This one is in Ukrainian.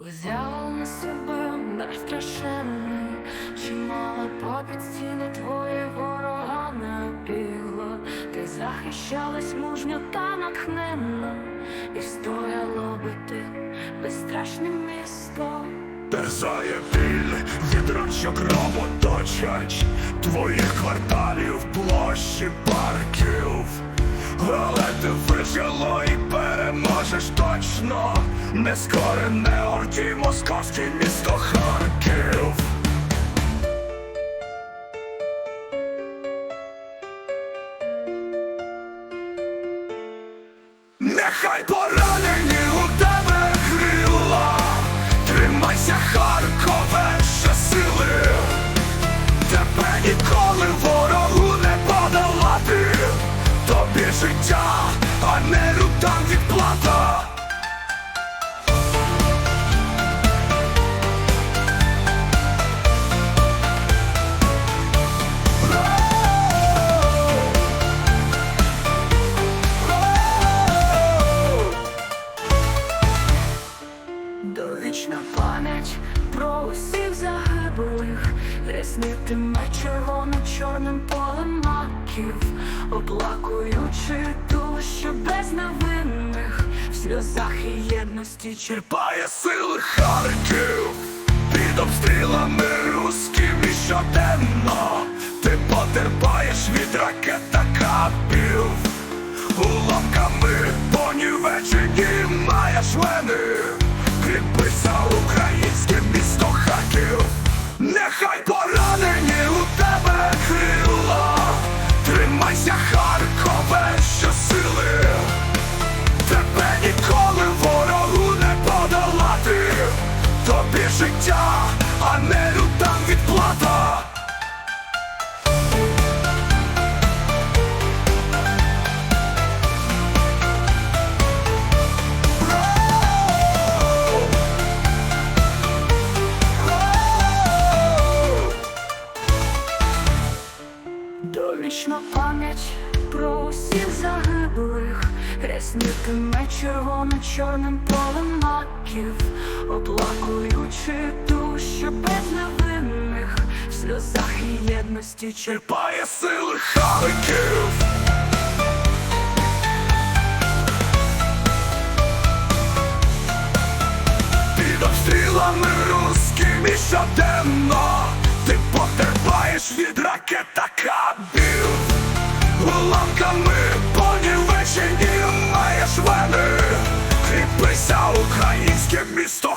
Взяла на себе дар страшенний, чимало попід стіни твої ворога набігла. Ти захищалась мужньо та натхненно, і стояло би ти безстрашне місто. Терзає біль, відрачок кровоточать Твоїх кварталів, площі, парків Але ти вижила і переможеш точно Нескорене орді, московське місто Харків. Нехай поранені у тебе крила, тримайся, Харкове, ще сили, тебе ніколи ворогу не подолати, тобі життя, Довічна пам'ять про усіх загиблих, ряснитиме червоно-чорним полем маків, оплакуючи ту, що без невинних в сльозах і єдності черпає. Сили Харків під обстрілами русскими щоденно. Ти потерпаєш від ракет та капів, уламками понівечені маєш вени. Життя, а не люта відплата. Довічна пам'ять про усіх загиблих, ряснитиме червоно-чорним полем маків, і черпає. Сили Харків. Під обстрілами русскими щоденно Ти потерпаєш від ракет та кабів Уламками понівечені маєш вени Кріпися, українське місто